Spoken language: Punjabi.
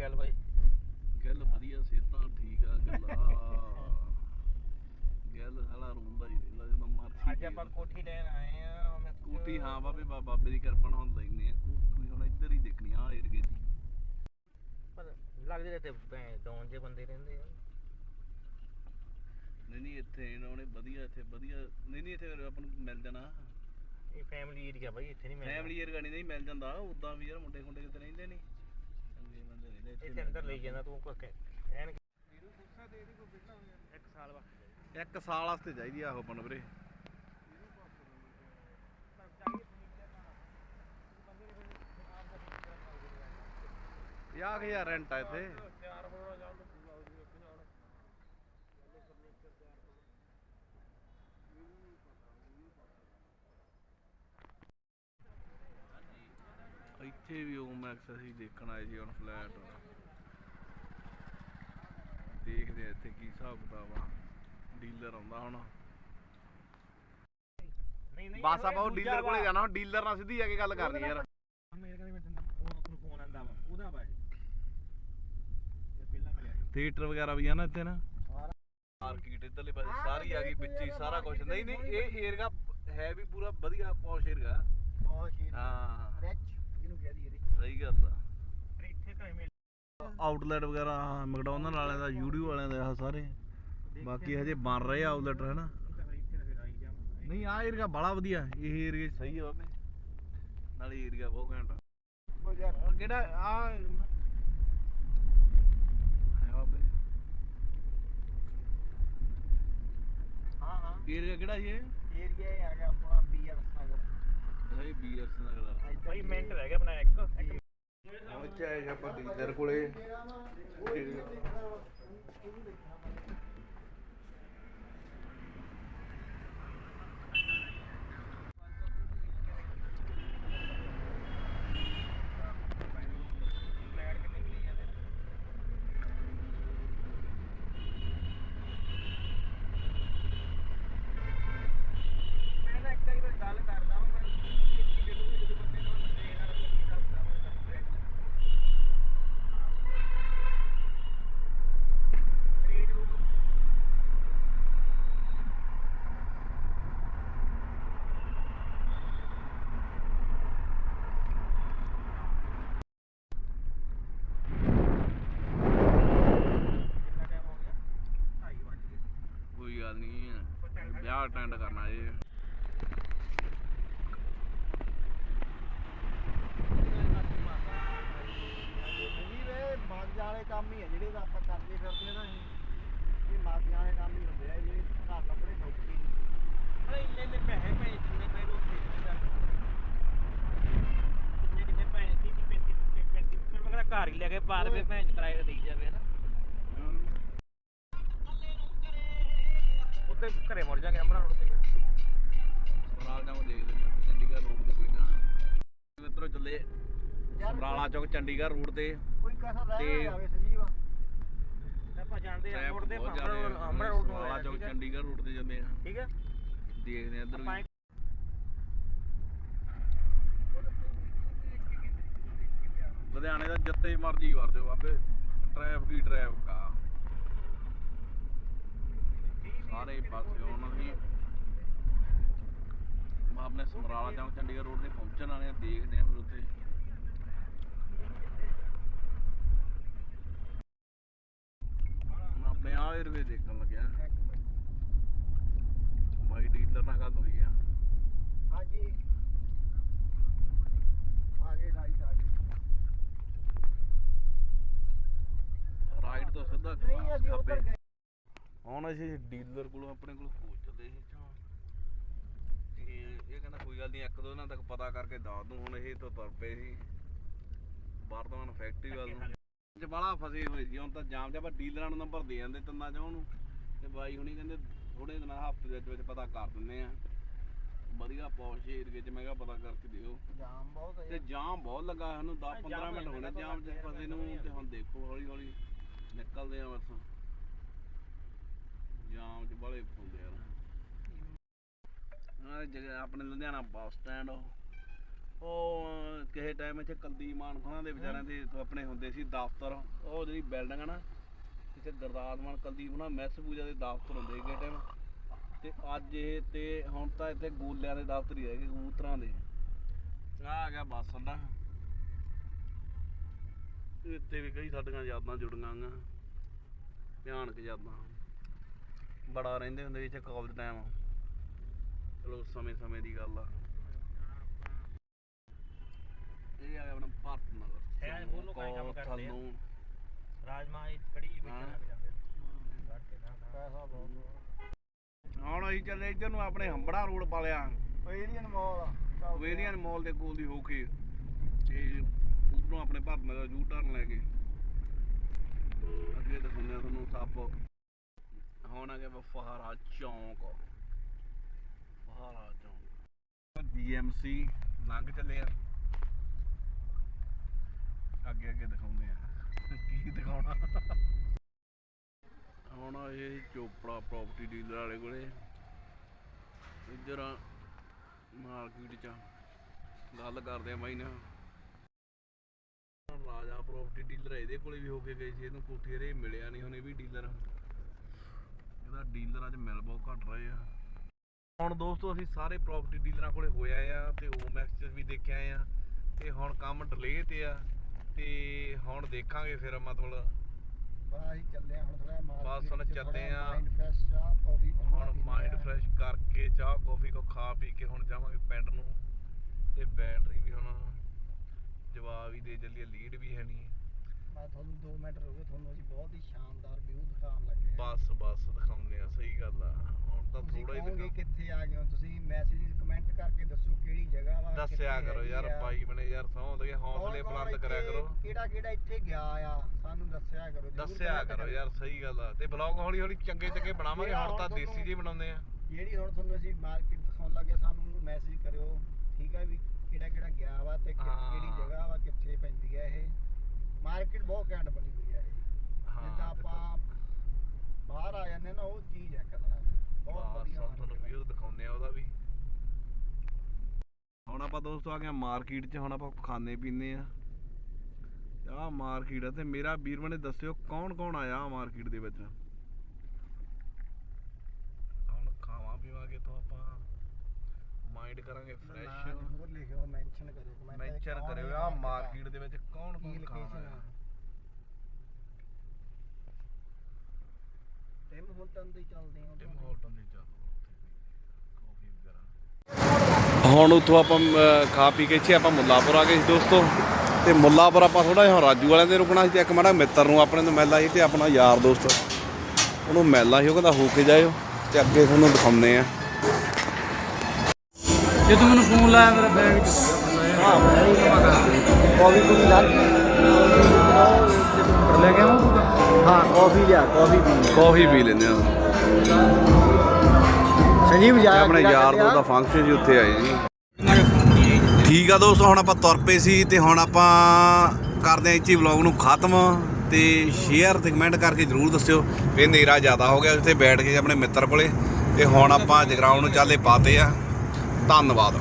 ਗੱਲ ਬਾਈ। ਗੱਲ ਵਧੀਆ ਸਿਹਤਾਂ ਠੀਕ ਆ ਗੱਲਾਂ। ਗੱਲ ਸਾਲਾ ਰੋਂਦਾ ਹੀ ਰਹਿੰਦਾ ਜਦੋਂ ਮਰਜ਼ੀ ਅੱਜ ਆਪਾਂ ਕੋਠੀ ਲੈਣ ਆਏ ਆ ਮੈਂ ਕੋਠੀ ਹਾਂ ਬਾਬੇ ਬਾਬੇ ਦੀ ਕਿਰਪਾ ਨਾਲ ਹੁਣ ਲੈਨੇ ਆ। ਕੋਠੀ ਹੁਣ ਇੱਧਰ ਹੀ ਦੇਖਣੀ ਆ ਏਰੀਏ ਦੀ। ਪਰ ਲੱਗਦੇ ਤੇ ਡੌਨ ਜੇ ਬੰਦੇ ਰਹਿੰਦੇ ਆ। ਨਹੀਂ ਨਹੀਂ ਇੱਥੇ ਇਹਨਾਂ ਨੇ ਵਧੀਆ ਇੱਥੇ ਵਧੀਆ। ਨਹੀਂ ਨਹੀਂ ਇੱਥੇ ਆਪਾਂ ਨੂੰ ਮਿਲ ਜਾਣਾ। ਇਹ ਫੈਮਿਲੀ ਏਰੀਆ ਬਾਈ ਇੱਥੇ ਨਹੀਂ ਮਿਲਦਾ ਫੈਮਿਲੀ ਏਰੀਆ ਨਹੀਂ ਮਿਲ ਜਾਂਦਾ। ਉਦਾਂ ਵੀ ਯਾਰ ਮੁੰਡੇ ਖੁੰਡੇ ਕਿਤੇ ਰਹਿੰਦੇ ਨਹੀਂ। ਚੰਗੇ ਬੰਦੇ ਰਹਿੰਦੇ ਇੱਥੇ ਅੰਦਰ ਲਈ ਜਾਂਦਾ ਤੂੰ ਕੁਝ ਕਹਿਣ ਇੱਕ ਸਾਲ ਵਾ ਇੱਕ ਸਾਲ ਵਾਸਤੇ ਚਾਹੀਦੀ ਆ ਉਹ ਆਪਾਂ ਨੂੰ ਵੀਰੇ। ਯਾ ਕਿ ਯਾਰ ਰੈਂਟ ਆ ਇੱਥੇ। ਇੱਥੇ ਵੀ ਉਹ ਮੈਕਸ ਅਸੀਂ ਦੇਖਣ ਆਏ ਸੀ ਹੁਣ ਫਲੈਟ ਦੇਖਦੇ ਆ ਇੱਥੇ ਕੀ ਹਿਸਾਬ ਕਿਤਾਬ ਆ। ਡੀਲਰ ਆਉਂਦਾ ਹੁਣ। ਬਸ ਆਪਾਂ ਉਹ ਡੀਲਰ ਕੋਲੇ ਜਾਣਾ ਹੁਣ ਡੀਲਰ ਨਾਲ ਸਿੱਧੀ ਜਾ ਕੇ ਗੱਲ ਕਰਨੀ ਯਾਰ। ਮੇਰੇ ਕਹਿੰਦੇ ਮੈਂ ਉਹ ਫੋਨ ਆਂਦਾ ਵਾ ਉਹਦਾ ਵਾ ਥੀਏਟਰ ਵਗੈਰਾ ਵੀ ਆ ਨਾ ਇੱਥੇ ਨਾ। ਮਾਰਕੀਟ ਇਧਰਲੇ ਪਾਸੇ ਸਾਰੀ ਆ ਗਈ ਵਿੱਚ ਹੀ ਸਾਰਾ ਕੁਝ ਨਹੀਂ ਨਹੀਂ ਇਹ ਏਰੀਆ ਹੈ ਵੀ ਪੂਰਾ ਵਧੀਆ ਪੌਸ਼ ਬਹੁਤ ਸ਼ੇਰ ਹਾਂ। ਰਿਚ ਜਿਹਨੂੰ ਕਹਿ ਦਈਏ ਸਹੀ ਗੱਲ ਆ। ਇੱਥੇ ਤਾਂ ਮਿਲ ਆਊਟਲੈਟ ਵਗੈਰਾ ਮੈਕਡੋਨਲਡ ਵਾਲਿਆਂ ਦਾ ਯੂਡੀਓ ਵਾਲਿਆਂ ਦਾ ਆਹ ਸਾਰੇ। ਬਾਕੀ ਹਜੇ ਬਣ ਰਹੇ ਆ ਆਊਟਲੈਟ ਹੈ ਨਾ ਇੱਥੇ ਤਾਂ ਫਿਰ ਆਈ ਜਾਵਾਂ ਨਹੀਂ ਆ ਏਰੀਆ ਬੜਾ ਵਧੀਆ। ਇਹ ਏਰੀਆ ਸਹੀ ਆ ਬਾਬੇ। ਨਾਲੇ ਏਰੀਆ ਬਹੁਤ ਘੈਂਟ ਆ। ਕਿਹੜਾ ਆ ਹੈ ਹਾਂ ਹਾਂ। ਏਰੀਆ ਕਿਹੜਾ ਸੀ ਇਹ? ਏਰੀਆ ਹੀ ਆ ਗਿਆ ਆਪਣਾ ਬੀਆਰ ਨਗਰ। ਸਹੀ ਬੀਅਰਸ ਨਗਰ ਦਾ ਭਾਈ ਮਿੰਟ ਰਹਿ ਗਿਆ ਆਪਣਾ ਇੱਕ ਇੱਕ ਇੱਥੇ ਆਏ ਆਪਾਂ ਡੀਲਰ ਕੋਲੇ ਮੈਂ ਨਾ ਇੱਕ ਵਾਰੀ ਬਸ ਗੱਲ ਕਰਦਾ ਹਾਂ ਪਰ ਇੱਕ ਜਦੋਂ ਵੀ ਜਦੋਂ ਬੰਦੇ ਨੂੰ ਬੰਦੇ ਨਾਲ ਕੀ ਕਰਦਾ ਹੁੰਦਾ ਰੇਟ ਰੂਟ ਕਿੰਨਾ ਟਾਈਮ ਹੋ ਗਿਆ 2:30 ਵੱਜ ਗਏ ਕੋਈ ਗੱਲ ਨਹੀਂ ਵਿਆਹ ਅਟੈਂਡ ਕਰਨਾ ਜੇ। ਮਾਗਿਆਂ ਵਾਲੇ ਕੰਮ ਹੀ ਆ ਜਿਹੜੇ ਤਾਂ ਆਪਾਂ ਕਰਦੇ ਫਿਰਦੇ ਨਾ ਇਹ। ਇਹ ਮਾਗਿਆਂ ਵਾਲੇ ਕੰਮ ਹੀ ਹੁੰਦੇ ਆ ਜਿਹੜੇ ਘਰ ਲੱਭਣੇ ਸੌਖੇ ਨਹੀਂ ਅਰੇ ਇੰਨੇ ਇੰਨੇ ਪੈਸੇ ਪਏ ਜਿੰਨੇ ਪਏ ਰੋਕ ਦੇ ਕਿੰਨੇ ਕਿੰਨੇ ਪੈਸੇ ਦੀ ਦੀ ਘਰ ਹੀ ਲੈ ਕੇ ਪਾ ਦੇਵੇ ਭੈਣ ਚ ਕਿਰਾਏ ਤੇ ਦੇਈ ਜਾਵੇ ਹਨਾ। ਉੱਤੇ ਘਰੇ ਮੁੜ ਜਾਗੇ ਅੰਬਰਾਂ ਰੋਡ ਤੇ ਸਮਰਾਲਾ ਚੌਂਕ ਦੇਖ ਲੈਂਦੇ ਹਾਂ, ਚੰਡੀਗੜ੍ਹ ਰੋਡ ਤੇ ਕੋਈ ਨਾ। ਮਿੱਤਰੋ ਚੱਲੇ ਸਮਰਾਲਾ ਚੌਂਕ ਚੰਡੀਗੜ੍ਹ ਰੋਡ ਤੇ। ਕੋਈ ਕਸਰ ਰਹਿ ਤੇ- ਨਾ ਜਾਵੇ ਸੰਜੀਵ ਆਪਾਂ ਜਾਣਦੇ ਆ ਟ੍ਰੈਫਿਕ ਰੋਡ ਦੇ ਬਹੁਤ ਅੰਬਰਾਂ ਰੋਡ ਹੈ। ਅੰਬਰਾਂ ਰੋਡ ਨੂੰ ਸਮਰਾਲਾ ਚੌਂਕ? ਚੰਡੀਗੜ੍ਹ ਰੋਡ ਤੇ ਚੱਲੇ ਆ। ਠੀਕ ਹੈ? ਦੇਖਦੇ ਆ ਇੱਧਰ ਆਪਾਂ ਵੀ। ਲੁਧਿਆਣੇ ਦਾ ਜਿੱਤੇ ਮਰਜ਼ੀ ਵਰ ਜਾਓ ਬਾਬੇ। ਟ੍ਰੈਫਿਕ ਹੀ ਟ੍ਰੈਫਿਕ ਆ। ਸਾਰੇ ਪਾਸੇ ਉਹਨਾਂ ਦੀ ਮੈਂ ਆਪਣੇ ਸਮਰਾਲਾ ਚੌਂਕ ਚੰਡੀਗੜ੍ਹ ਰੋਡ ਤੇ ਪਹੁੰਚਣ ਵਾਲੇ ਆ ਦੇਖਦੇ ਆ ਫਿਰ ਉੱਥੇ। ਆਪਣੇ ਆ ਏਰਵੇ ਦੇਖਣ ਲੱਗਿਆ। ਬਾਈ ਡੀਲਰ ਨਾਲ ਗੱਲ ਹੋਈ ਆ। ਹਾਂਜੀ। ਆਗੇ ਰਾਈਟ ਤੋਂ ਸਿੱਧਾ ਨਹੀਂ ਅਸੀਂ ਉੱਧਰ ਹੁਣ ਅਸੀਂ ਡੀਲਰ ਕੋਲੋਂ ਆਪਣੇ ਕੋਲ ਹੋ ਚੱਲੇ ਤੇ ਇਹ ਕਹਿੰਦਾ ਕੋਈ ਗੱਲ ਨਹੀਂ ਇੱਕ ਦੋ ਦਿਨਾਂ ਤੱਕ ਪਤਾ ਕਰਕੇ ਦੱਸ ਦੂੰ ਹੁਣ ਇਹ ਤੋਂ ਤੁਰ ਪਏ ਸੀ। ਬਰਦਵਾਨ ਫੈਕਟਰੀ ਵੱਲ ਨੂੰ। ਚ ਬੜਾ ਫਸੇ ਹੋਏ ਸੀ ਹੁਣ ਤਾਂ ਜਾਮ ਜਾ ਪਰ ਡੀਲਰਾਂ ਨੂੰ ਨੰਬਰ ਦੇ ਜਾਂਦੇ ਤਿੰਨਾਂ ਚੋਂ ਉਹਨੂੰ। ਤੇ ਬਾਈ ਹੁਣੀ ਕਹਿੰਦੇ ਥੋੜੇ ਦਿਨਾਂ ਹਫ਼ਤੇ ਦੇ ਵਿੱਚ ਵਿੱਚ ਪਤਾ ਕਰ ਦਿੰਦੇ ਆ। ਵਧੀਆ ਪੌਸ਼ ਏਰੀਏ 'ਚ ਮੈਂ ਕਿਹਾ ਪਤਾ ਕਰਕੇ ਦਿਓ। ਜਾਮ ਬਹੁਤ ਹੈ ਤੇ ਜਾਮ ਬਹੁਤ ਲੱਗਾ ਸਾਨੂੰ 10 15 ਜਾਮ ਮਿੰਟ ਹੋਣੇ ਜਾਮ 'ਚ ਫਸੇ ਨੂੰ ਤੇ ਹੁਣ ਦੇਖੋ ਹੌਲੀ ਹੌਲੀ ਨਿਕਲਦੇ ਆ ਬਸ ਬੜੇ ਫੁੱਲਦੇ ਆ ਆ ਜਗ੍ਹਾ ਆਪਣੇ ਲੁਧਿਆਣਾ ਬੱਸ ਸਟੈਂਡ ਉਹ ਕਿਸੇ ਟਾਈਮ ਇੱਥੇ ਕਲਦੀਪ ਮਾਨ ਖਾਨਾਂ ਦੇ ਵਿਚਾਰਿਆਂ ਦੇ ਆਪਣੇ ਹੁੰਦੇ ਸੀ ਦਫ਼ਤਰ। ਉਹ ਜਿਹੜੀ ਬਿਲਡਿੰਗ ਆ ਨਾ ਇੱਥੇ ਗੁਰਦਾਸ ਮਾਨ ਕਲਦੀਪ ਨਾ ਮੈਸ ਪੂਜਾ ਦੇ ਦਫ਼ਤਰ ਹੁੰਦੇ ਸੀ ਕਿਸੇ ਟਾਈਮ ਤੇ ਅੱਜ ਇਹ ਤੇ ਹੁਣ ਤਾਂ ਇੱਥੇ ਗੋਲਿਆਂ ਦੇ ਦਫ਼ਤਰ ਹੀ ਰਹਿ ਗਏ ਕਬੂਤਰਾਂ ਦੇ। ਆ ਆ ਗਿਆ ਬੱਸ ਅੱਡਾ। ਇੱਥੇ ਵੀ ਕਈ ਸਾਡੀਆਂ ਯਾਦਾਂ ਜੁੜੀਆਂ ਗੀਆਂ ਭਿਆਨਕ ਯਾਦਾਂ। ਬੜਾ ਰਹਿੰਦੇ ਹੁੰਦੇ ਇੱਥੇ ਕਾਲਜ ਟਾਈਮ ਚਲੋ ਸਮੇਂ ਸਮੇਂ ਦੀ ਗੱਲ ਆ। ਇਹ ਆ ਗਿਆ ਆਪਣਾ ਭਾਰਤ ਨਗਰ ਬਹੁਤ ਲੋਕਾਂ ਇਹ ਕੰਮ ਕਰਦੇ ਆ। ਰਾਜਮਾ ਇਹ ਕੜੀ ਵੀ ਹਾਂ। ਲੱਗ ਜਾਂਦੇ ਪੈਸਾ ਬਹੁਤ ਹੁਣ ਅਸੀਂ ਚੱਲੇ ਇੱਧਰ ਨੂੰ ਆਪਣੇ ਹੰਬੜਾ ਰੋਡ ਪਾਲਿਆ ਏਰੀਅਨ ਮਾਲ ਵੇਰੀਅਨ ਮਾਲ ਦੇ ਕੋਲ ਦੀ ਹੋ ਕੇ ਤੇ ਉਧਰੋਂ ਆਪਣੇ ਭਾਰਤ ਨਗਰ ਯੂ ਟਰਨ ਲੈ ਕੇ। ਅੱਗੇ ਦਿਖਾਉਂਦੇ ਤੁਹਾਨੂੰ ਸੱਪ ਹੁਣ ਵਾ ਫਹਾਰਾ ਚੌਂਕ। ਫਹਾਰਾ ਚੌਂਕ। ਡੀਐਮਸੀ ਲੰਘ ਚੱਲੇ ਆ। ਅੱਗੇ ਅੱਗੇ ਦਿਖਾਉਂਦੇ ਆ। ਕੀ ਦਿਖਾਉਣਾ? ਹੁਣ ਇਹ ਚੋਪੜਾ ਪ੍ਰਾਪਰਟੀ ਡੀਲਰ ਵਾਲੇ ਕੋਲੇ। ਇੱਧਰ ਮਾਰਕੀਟ ਚ ਗੱਲ ਕਰਦੇ ਆ ਬਾਈ ਨਾਲ। ਰਾਜਾ ਪ੍ਰਾਪਰਟੀ ਡੀਲਰ ਇਹਦੇ ਕੋਲੇ ਵੀ ਹੋ ਕੇ ਗਏ ਸੀ। ਇਹਨੂੰ ਕੋਠੀ ਰੇ ਮਿਲਿਆ ਨਹੀਂ ਹੁਣ ਇਹ ਵੀ ਡੀਲਰ ਇਹਦਾ ਡੀਲਰ ਅੱਜ ਮਿਲ ਬਹੁਤ ਘੱਟ ਰਹੇ ਆ। ਹੁਣ ਦੋਸਤੋ ਅਸੀਂ ਸਾਰੇ ਪ੍ਰਾਪਰਟੀ ਡੀਲਰਾਂ ਕੋਲੇ ਹੋਇਆ ਆ ਤੇ ਓਮੈਕਸ ਚ ਵੀ ਦੇਖਿਆ ਆ। ਤੇ ਹੁਣ ਕੰਮ ਡਿਲੇ ਤੇ ਆ ਤੇ ਹੁਣ ਦੇਖਾਂਗੇ ਫਿਰ ਮਤਲਬ ਬਾਈ ਚੱਲੇ ਹੁਣ ਥੋੜਾ ਮਾਰ ਬਸ ਹੁਣ ਚੱਲੇ ਆ। ਹੁਣ ਮਾਈਂਡ ਫਰੈਸ਼ ਕਰਕੇ ਚਾਹ ਕੌਫੀ ਕੋ ਖਾ ਪੀ ਕੇ ਹੁਣ ਜਾਵਾਂਗੇ ਪਿੰਡ ਨੂੰ। ਤੇ ਬੈਟਰੀ ਵੀ ਹੁਣ ਜਵਾਬ ਹੀ ਦੇ ਚੱਲੀ ਲੀਡ ਵੀ ਹੈ ਨਹੀਂ। ਮੈਂ ਤੁਹਾਨੂੰ 2 ਮਿੰਟ ਰੁਕੋ ਤੁਹਾਨੂੰ ਅਸੀਂ ਬਹੁਤ ਹੀ ਸ਼ਾਨਦਾਰ ਵਿਊ ਦਿਖਾਉਣ ਲੱਗੇ ਹਾਂ। ਬਸ ਬਸ ਦਿਖਾਉਂਦੇ ਆ ਸਹੀ ਗੱਲ ਆ। ਹੁਣ ਤਾਂ ਥੋੜਾ ਹੀ ਕਹੋਗੇ ਦਿਖਾ ਕਿੱਥੇ ਆ ਗਏ ਹੋ? ਤੁਸੀਂ ਮੈਸੇਜ ਕਮੈਂਟ ਕਰਕੇ ਦੱਸੋ ਕਿਹੜੀ ਜਗ੍ਹਾ ਵਾ ਦੱਸਿਆ ਕਰੋ ਯਾਰ ਆ। ਬਾਈ ਬਣੇ ਯਾਰ ਸੌਂ ਲਗੇ ਹੌਸਲੇ ਬੁਲੰਦ ਕਰਿਆ ਕਰੋ। ਕਿਹੜਾ ਕਿਹੜਾ ਇੱਥੇ ਗਿਆ ਆ? ਸਾਨੂੰ ਦੱਸਿਆ ਕਰੋ ਦੱਸਿਆ ਕਰੋ। ਯਾਰ ਸਹੀ ਗੱਲ ਆ। ਤੇ ਬਲੌਗ ਹੌਲੀ ਹੌਲੀ ਚੰਗੇ ਚੰਗੇ ਬਣਾਵਾਂਗੇ ਹੁਣ ਤਾਂ ਦੇਸੀ ਜਿਹੇ ਬਣਾਉਂਦੇ ਆ। ਜਿਹੜੀ ਹੁਣ ਤੁਹਾਨੂੰ ਅਸੀਂ ਮਾਰਕੀਟ ਦਿਖਾਉਣ ਲੱਗੇ ਸਾਨੂੰ ਮੈਸੇਜ ਕਰਿਓ। ਠੀਕ ਹੈ ਵੀ ਕਿਹੜਾ ਕਿਹੜਾ ਗਿਆ ਵਾ ਤੇ। ਕਿਹੜੀ ਜਗ੍ਹਾ ਵਾ ਕਿੱਥੇ ਪੈਂਦੀ ਹੈ ਇਹ? ਮਾਰਕੀਟ ਬਹੁਤ ਘੈਂਟ ਬਣੀ ਹੋਈ ਹੈ ਹਾਂ ਜਿੱਦਾਂ ਆਪਾਂ ਬਾਹਰ ਆ ਜਾਂਦੇ ਨਾ ਉਹ ਚੀਜ਼ ਹੈ ਕਦਰਾਂ ਬਹੁਤ ਵਧੀਆ ਤੁਹਾਨੂੰ। ਵੀਊ ਦਿਖਾਉਂਦੇ ਆ ਉਹਦਾ ਵੀ। ਹੁਣ ਆਪਾਂ ਦੋਸਤੋ ਆ ਗਏ ਮਾਰਕੀਟ 'ਚ ਹੁਣ ਆਪਾਂ ਖਾਣੇ ਪੀਣੇ ਆ। ਆਹ ਮਾਰਕੀਟ ਆ ਤੇ ਮੇਰਾ ਵੀਰ ਨੇ ਦੱਸਿਓ ਕੌਣ ਕੌਣ ਆਇਆ ਆ ਮਾਰਕੀਟ ਦੇ ਵਿੱਚ ਹੁਣ ਖਾਵਾਂ ਪੀਵਾਂਗੇ ਤਾਂ ਆਪਾਂ ਮਾਈਂਡ ਕਰਾਂਗੇ ਫਰੈਸ਼ ਜ਼ਰੂਰ ਲਿਖਿਓ ਮੈਂਸ਼ਨ ਕਰਿਓ ਤੇ ਮੈਂਸ਼ਨ ਕਰਿਓ ਹੈ ਆ। ਮਾਰਕੀਟ ਦੇ ਵਿੱਚ ਕੌਣ ਕੌਣ ਖਾਣਾ ਆ? ਟਿਮ ਹੋਟਲ ਦੇ ਚੱਲਦੇ ਆ ਟਿਮ ਹੋਟਲ ਦੀ ਚੱਲ ਕਾਫੀ ਵਗੈਰਾ ਹੁਣ ਉੱਥੋਂ ਆਪਾਂ ਖਾ ਪੀ ਕੇ ਇੱਥੇ ਆਪਾਂ ਮੁੱਲਾਪੁਰ ਆ ਗਏ ਸੀ ਦੋਸਤੋ। ਤੇ ਮੁੱਲਾਪੁਰ ਆਪਾਂ ਥੋੜਾ ਜਿਹਾ ਰਾਜੂ ਵਾਲਿਆਂ ਦੇ ਰੁਕਣਾ ਸੀ ਤੇ ਇੱਕ ਮਾੜਾ ਮਿੱਤਰ ਨੂੰ ਆਪਣੇ ਨੂੰ ਮਿਲਦਾ ਸੀ ਤੇ ਆਪਣਾ ਯਾਰ ਦੋਸਤ। ਉਹਨੂੰ ਮਿਲਣਾ ਸੀ ਉਹ ਕਹਿੰਦਾ ਹੋ ਕੇ ਜਾਇਓ ਤੇ ਅੱਗੇ ਤੁਹਾਨੂੰ ਦਿਖਾਉਂਦੇ ਆ। ਜੇ ਤੂੰ ਮੈਨੂੰ ਫੋਨ ਲਾਇਆ ਮੇਰਾ ਬੈਗ ਚ। ਕਾਫੀ ਪੂਰੀ ਲਾ ਲੈ ਕੇ ਆਵਾਂ ਹਾਂ ਕਾਫੀ ਲਿਆ ਕਾਫੀ ਪੀ ਕਾਫੀ ਪੀ ਲੈਂਦੇ ਆ। ਸੰਜੀਵ ਤੇ ਜਾਇਆ ਆਪਣੇ ਯਾਰ ਦੋਸਤ ਦਾ ਫੰਕਸ਼ਨ ਜੀ ਉੱਥੇ ਆਏ ਜੀ। ਠੀਕ ਆ ਦੋਸਤੋ ਹੁਣ ਆਪਾਂ ਤੁਰ ਪਏ ਸੀ ਤੇ ਹੁਣ ਆਪਾਂ ਕਰਦੇ ਆ ਇੱਥੇ ਵਲੌਗ ਨੂੰ ਖਤਮ। ਤੇ ਸ਼ੇਅਰ ਤੇ ਕਮੈਂਟ ਕਰਕੇ ਜਰੂਰ ਦੱਸਿਓ ਵੀ ਹਨੇਰਾ ਜ਼ਿਆਦਾ ਹੋ ਗਿਆ ਉੱਥੇ ਬੈਠ ਕੇ ਆਪਣੇ ਮਿੱਤਰ ਕੋਲੇ। ਤੇ ਹੁਣ ਆਪਾਂ ਜਗਰਾਉਂ ਨੂੰ ਚਾਲੇ ਪਾਤੇ ਆ। ਧੰਨਵਾਦ।